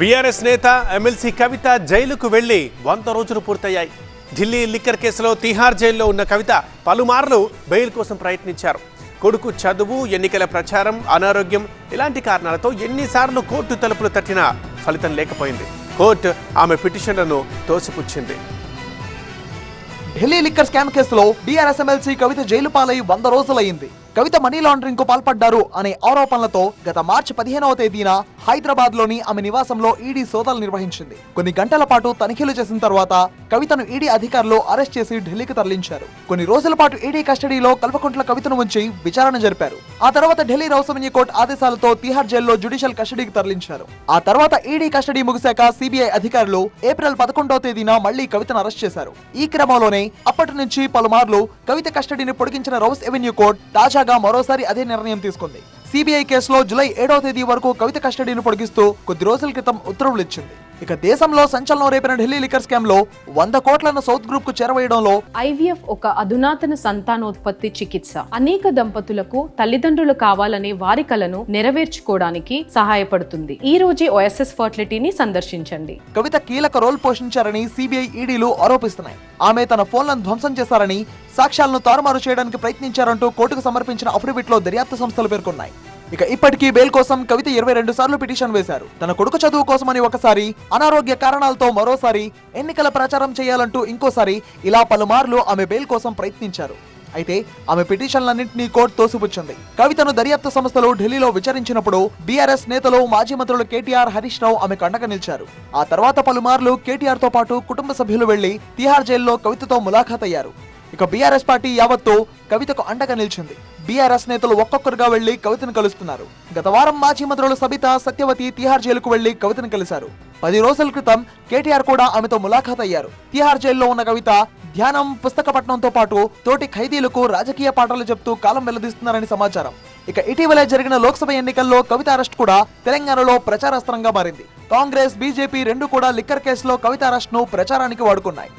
BRS నేత MLC కవిత జైలుకు వెళ్ళి వంద రోజులు పూర్తయ్యాయి. ఢిల్లీ లిక్కర్ కేసులో తిహార్ జైల్లో ఉన్న కవిత పలుమార్లు బెయిల్ కోసం ప్రయత్నించారు. కొడుకు చదువు ఎన్నికల ప్రచారం అనారోగ్యం ఇలాంటి కారణాలతో ఎన్నిసార్లు కోర్టు తలుపులు తట్టినా ఫలితం లేకపోయింది. కోర్టు ఆమె పిటిషన్లను తోసిపుచ్చింది. ఢిల్లీ లిక్కర్ స్కామ్ కేసులో బీఆర్ఎస్ ఎమ్మెల్సీ కవిత జైలు పాలై వంద రోజులయ్యింది. కవిత మనీ లాండరింగ్కు పాల్పడ్డారు అనే ఆరోపణలతో గత మార్చి పదిహేనవ తేదీన హైదరాబాద్లోని ఆమె నివాసంలో ఈడీ సోదాలు నిర్వహించింది. కొన్ని గంటల పాటు తనిఖీలు చేసిన తర్వాత కవితను ఈడీ అధికారులు అరెస్ట్ చేసి ఢిల్లీకి తరలించారు. కొన్ని రోజుల పాటు ఈడీ కస్టడీలో కల్వకుంట్ల కవితను ఉంచి విచారణ జరిపారు. ఆ తర్వాత ఢిల్లీ రౌసమన్య కోర్టు ఆదేశాలతో తిహార్ జైల్లో జ్యుడిషియల్ కస్టడీకి తరలించారు. ఆ తర్వాత ఈడీ కస్టడీ ముగిశాక సిబిఐ అధికారులు ఏప్రిల్ పదకొండవ తేదీన మళ్ళీ కవితను అరెస్ట్ చేశారు. ఈ క్రమంలోనే అప్పటి నుంచి పలుమార్లు కవిత కస్టడీని పొడిగించిన రౌస్ ఎవెన్యూ కోర్టు తాజాగా మరోసారి అదే నిర్ణయం తీసుకుంది. సిబిఐ కేసులో జులై ఏడవ తేదీ వరకు కవిత కస్టడీని పొడిగిస్తూ కొద్ది రోజుల క్రితం ఉత్తర్వులు ఇచ్చింది. ఇక దేశంలో సంచలనం రేపిన ఢిల్లీ లిక్కర్ స్కామ్లో వంద కోట్లను సౌత్ గ్రూప్కు చేరవేయడంలో ఐవీఎఫ్ ఒక అధునాతన సంతానోత్పత్తి చికిత్స. అనేక దంపతులకు తల్లిదండ్రులు కావాలనే వారి కలను నెరవేర్చుకోవడానికి సహాయపడుతుంది. ఈ రోజే ఓఎస్ఎస్ ఫర్టిలిటీని సందర్శించండి. కవిత కీలక రోల్ పోషించారని సిబిఐ ఈడీలు ఆరోపిస్తున్నాయి. ఆమె తన ఫోన్లను ధ్వంసం చేశారని సాక్ష్యాలను తారుమారు చేయడానికి ప్రయత్నించారంటూ కోర్టుకు సమర్పించిన అఫిడవిట్లో దర్యాప్తు సంస్థలు పేర్కొన్నాయి. ఇక ఇప్పటికీ బెయిల్ కోసం కవిత ఇరవై రెండు సార్లు పిటిషన్ వేశారు. తన కొడుకు చదువు కోసమని ఒకసారి అనారోగ్య కారణాలతో మరోసారి ఎన్నికల ప్రచారం చేయాలంటూ ఇంకోసారి ఇలా పలుమార్లు ఆమె బెయిల్ కోసం ప్రయత్నించారు. అయితే ఆమె పిటిషన్లన్నింటినీ కోర్టు తోసిపుచ్చింది. కవితను దర్యాప్తు సంస్థలు ఢిల్లీలో విచారించినప్పుడు బీఆర్ఎస్ నేతలు మాజీ మంత్రులు కేటీఆర్ హరీష్ రావు ఆమెకు అండగా నిలిచారు. ఆ తర్వాత పలుమార్లు కేటీఆర్తో పాటు కుటుంబ సభ్యులు వెళ్ళి తిహార్ జైల్లో కవితతో ములాఖాత్ అయ్యారు ఇక బీఆర్ఎస్ పార్టీ యావత్తు కవితకు అండగా నిలిచింది. బీఆర్ఎస్ నేతలు ఒక్కొక్కరుగా వెళ్ళి కవితను కలుస్తున్నారు. గత వారం మాజీ మంత్రులు సబిత సత్యవతి తిహార్ జైలుకు వెళ్ళి కవితను కలిశారు. పది రోజుల క్రితం కేటీఆర్ కూడా ఆమెతో ములాఖాత్ అయ్యారు. తిహార్ జైల్లో ఉన్న కవిత ధ్యానం పుస్తక పఠనంతో పాటు తోటి ఖైదీలకు రాజకీయ పాఠాలు చెప్తూ కాలం వెల్లదీస్తున్నారని సమాచారం. ఇక ఇటీవలే జరిగిన లోక్సభ ఎన్నికల్లో కవిత అరెస్ట్ కూడా తెలంగాణలో ప్రచారాస్త్రంగా మారింది. కాంగ్రెస్ బీజేపీ రెండు కూడా లిక్కర్ కేసులో కవిత అరెస్ట్ను ప్రచారానికి వాడుకున్నాయి.